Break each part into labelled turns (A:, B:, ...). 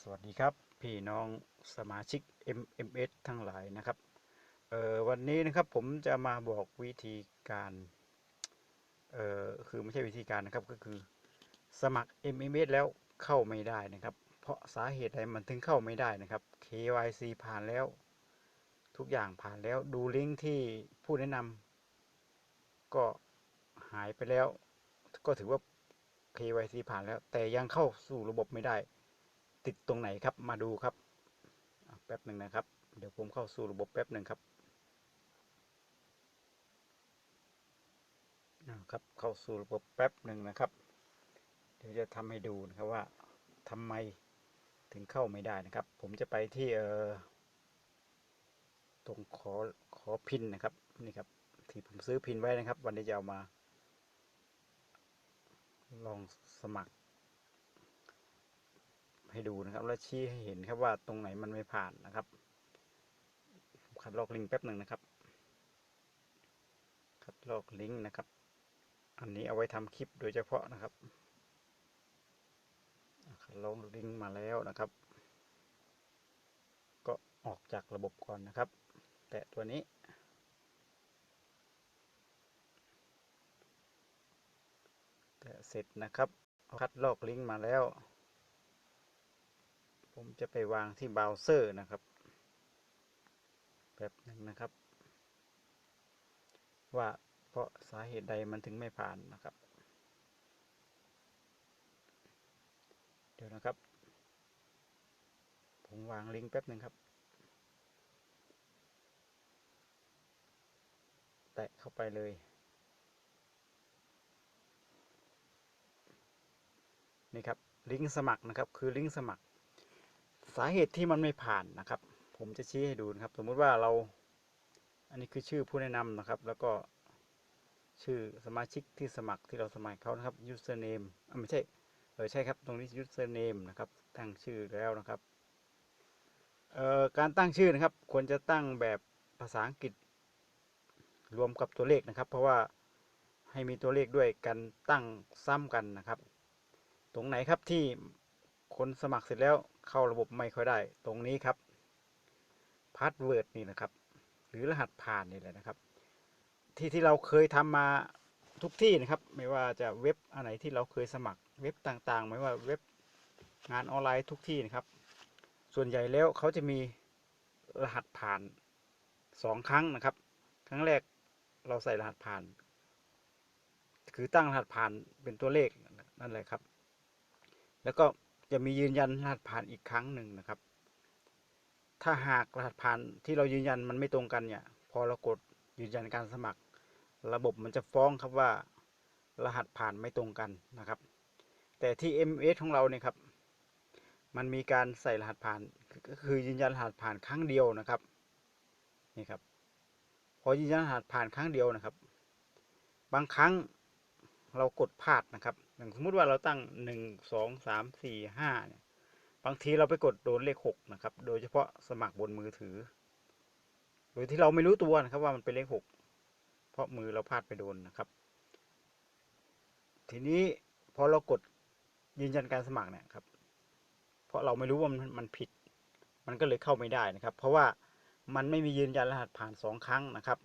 A: สวัสดีครับพี่น้องสมาชิก MMS ทั้งหลายนะครับเออวันนี้นะครับผมจะมาบอกวิธีการเออคือไม่ใช่วิธีการนะครับก็คือสมัคร MMS แล้วเข้าไม่ได้นะครับ เพราะสาเหตุใดมันถึงเข้าไม่ได้นะครับ KYC ผ่านแล้ว ทุกอย่างผ่านแล้วดูลิงก์ที่ผู้แนะนำก็หายไปแล้ว ก็ถือว่า KYC ผ่านแล้ว แต่ยังเข้าสู่ระบบไม่ได้ ติดตรงไหนครับมาดูครับแป๊บหนึ่งนะครับ เดี๋ยวผมเข้าสู่ระบบแป๊บหนึ่งครับอ่าครับเข้าสู่ระบบแป๊บหนึ่งนะครับ เดี๋ยวจะทำให้ดูนะครับว่าทำไมถึงเข้าไม่ได้นะครับ ผมจะไปที่เอ่อตรงขอขอพินนะครับนี่ครับที่ผมซื้อพินไว้นะครับ วันนี้จะเอามา ลองสมัคร ให้ดูนะครับ แล้วชี้ให้เห็นครับว่าตรงไหนมันไม่ผ่านนะครับคัดลอกลิงแป๊บหนึ่งนะครับ คัดลอกลิงนะครับ อันนี้เอาไว้ทำคลิปโดยเฉพาะนะครับคัดลอกลิงมาแล้วนะครับ ก็ออกจากระบบก่อนนะครับ แตะตัวนี้แตะเสร็จนะครับคัดลอกลิงก์มาแล้ว ผมจะไปวางที่เบราว์เซอร์นะครับแบบนึงนะครับ ว่าเพราะสาเหตุใดมันถึงไม่ผ่านนะครับ เดี๋ยวนะครับ ผมวางลิงก์แป๊บหนึ่งครับ แตะเข้าไปเลย นี่ครับลิงก์สมัครนะครับ คือลิงก์สมัคร สาเหตุที่มันไม่ผ่านนะครับ ผมจะชี้ให้ดูนะครับ สมมุติว่าเรา อันนี้คือชื่อผู้แนะนำนะครับ แล้วก็ชื่อสมาชิกที่สมัครที่เราสมัครเขานะครับ username อะไม่ใช่เออใช่ครับ ตรงนี้ username นะครับ ตั้งชื่อแล้วนะครับเอ่อการตั้งชื่อนะครับ ควรจะตั้งแบบภาษาอังกฤษ รวมกับตัวเลขนะครับ เพราะว่าให้มีตัวเลขด้วยกันตั้งซ้ำกันนะครับ ตรงไหนครับที่คนสมัครเสร็จแล้ว เข้าระบบไม่ค่อยได้ ตรงนี้ครับพาสเวิร์ดนี่นะครับ หรือรหัสผ่านนี่แหละนะครับ ที่ที่เราเคยทำมาทุกที่นะครับ ไม่ว่าจะเว็บอันไหนที่เราเคยสมัครเว็บต่างๆ ไม่ว่าเว็บงานออนไลน์ทุกที่นะครับ ส่วนใหญ่แล้วเขาจะมีรหัสผ่านสองครั้งนะครับ ครั้งแรกเราใส่รหัสผ่าน คือตั้งรหัสผ่านเป็นตัวเลขนั่นแหละครับ แล้วก็ จะมียืนยันรหัสผ่านอีกครั้งหนึ่งนะครับ ถ้าหากรหัสผ่านที่เรายืนยันมันไม่ตรงกันเนี่ย พอเรากดยืนยันการสมัคร ระบบมันจะฟ้องครับว่า รหัสผ่านไม่ตรงกันนะครับ แต่ที่ MS ของเราเนี่ยครับ มันมีการใส่รหัสผ่านก็คือยืนยันรหัสผ่านครั้งเดียวนะครับนี่ครับพอยืนยันรหัสผ่านครั้งเดียวนะครับ บางครั้ง เรากดพลาดนะครับอย่างสมมุติว่าเราตั้งหนึ่งสองสามสี่ห้าเนี่ยบางทีเราไปกดโดนเลขหกนะครับ โดยเฉพาะสมัครบนมือถือ โดยที่เราไม่รู้ตัวนะครับว่ามันเป็นเลขหกเพราะมือเราพลาดไปโดนนะครับ ทีนี้พอเรากดยืนยันการสมัครเนี่ยครับ เพราะเราไม่รู้ว่ามันมันผิด มันก็เลยเข้าไม่ได้นะครับ เพราะว่ามันไม่มียืนยันรหัสผ่านสองครั้งนะครับ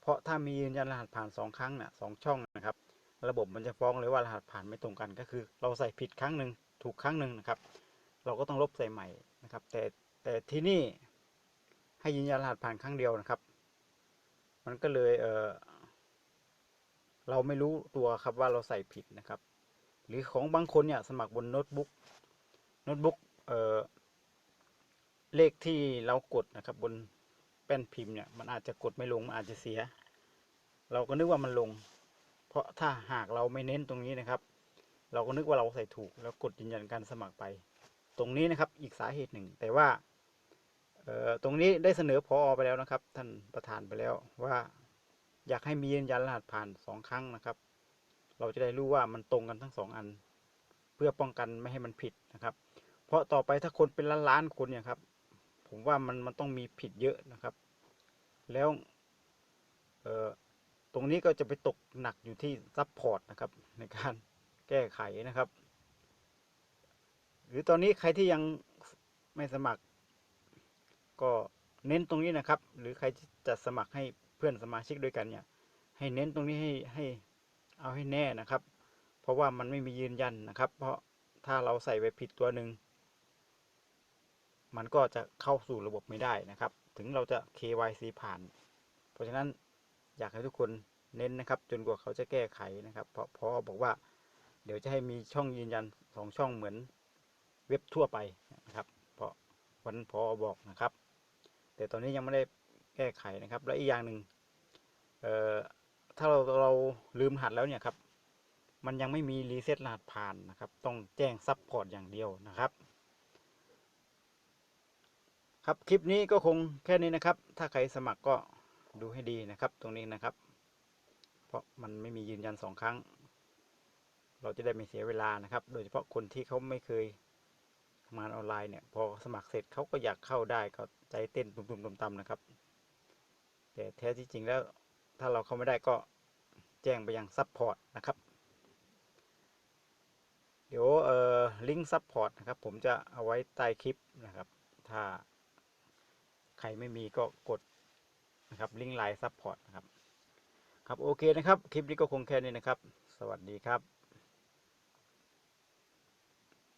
A: เพราะถ้ามียืนยันรหัสผ่านสองครั้งเนี่ยสองช่องนะครับ ระบบมันจะฟ้องเลยว่ารหัสผ่านไม่ตรงกันก็คือ เราใส่ผิดครั้งหนึ่งถูกครั้งหนึ่งนะครับ เราก็ต้องลบใส่ใหม่นะครับ แต่แต่ที่นี่ให้ยืนยันรหัสผ่านครั้งเดียวนะครับ มันก็เลยเออเราไม่รู้ตัวครับว่าเราใส่ผิดนะครับ หรือของบางคนเนี่ยสมัครบนโน้ตบุ๊กโน้ตบุ๊กเออเลขที่เรากดนะครับบนแป้นพิมพ์เนี่ยมันอาจจะกดไม่ลงมันอาจจะเสีย เราก็นึกว่ามันลง เพราะถ้าหากเราไม่เน้นตรงนี้นะครับ เราก็นึกว่าเราใส่ถูกแล้วกดยืนยันการสมัครไป ตรงนี้นะครับอีกสาเหตุหนึ่ง แต่ว่าออตรงนี้ได้เสนอพออไปแล้วนะครับ ท่านประธานไปแล้วว่าอยากให้มียืนยันรหัสผ่านสองครั้งนะครับ เราจะได้รู้ว่ามันตรงกันทั้งสองอัน เพื่อป้องกันไม่ให้มันผิดนะครับ เพราะต่อไปถ้าคนเป็นล้านล้านๆคนเนี่ยครับ ผมว่ามันมันต้องมีผิดเยอะนะครับ แล้ว ตรงนี้ก็จะไปตกหนักอยู่ที่ซัพพอร์ตนะครับ ในการแก้ไขนะครับ หรือตอนนี้ใครที่ยังไม่สมัคร ก็เน้นตรงนี้นะครับ หรือใครจะสมัครให้เพื่อนสมาชิกด้วยกันเนี่ย ให้เน้นตรงนี้ให้ให้เอาให้แน่นะครับ เพราะว่ามันไม่มียืนยันนะครับ เพราะถ้าเราใส่ไปผิดตัวหนึ่งมันก็จะเข้าสู่ระบบไม่ได้นะครับ ถึงเราจะ KYC ผ่าน เพราะฉะนั้น อยากให้ทุกคนเน้นนะครับ จนกว่าเขาจะแก้ไขนะครับ เพราะพอบอกว่า เดี๋ยวจะให้มีช่องยืนยันสองช่องเหมือนเว็บทั่วไปนะครับ เพราะวันพอบอกนะครับ แต่ตอนนี้ยังไม่ได้แก้ไขนะครับ และอีกอย่างหนึ่งเอ่อถ้าเราเราลืมรหัสแล้วเนี่ยครับ มันยังไม่มีรีเซ็ตรหัสผ่านนะครับ ต้องแจ้งซับพอร์ตอย่างเดียวนะครับ ครับคลิปนี้ก็คงแค่นี้นะครับ ถ้าใครสมัครก็ ดูให้ดีนะครับตรงนี้นะครับ เพราะมันไม่มียืนยันสองครั้ง เราจะได้ไม่เสียเวลานะครับ โดยเฉพาะคนที่เขาไม่เคยทำงานออนไลน์เนี่ย พอสมัครเสร็จเขาก็อยากเข้าได้ก็ใจเต้นตุ่มๆต่ำๆนะครับ แต่แท้ที่จริงแล้วถ้าเราเข้าไม่ได้ก็แจ้งไปยังซัพพอร์ตนะครับ เดี๋ยวเอ่อลิงก์ซัพพอร์ตนะครับ ผมจะเอาไว้ใต้คลิปนะครับ ถ้าใครไม่มีก็กด นะครับลิงก์ไลน์ซัพพอร์ตนะครับครับโอเคนะครับ คลิปนี้ก็คงแค่นี้นะครับ สวัสดีครับ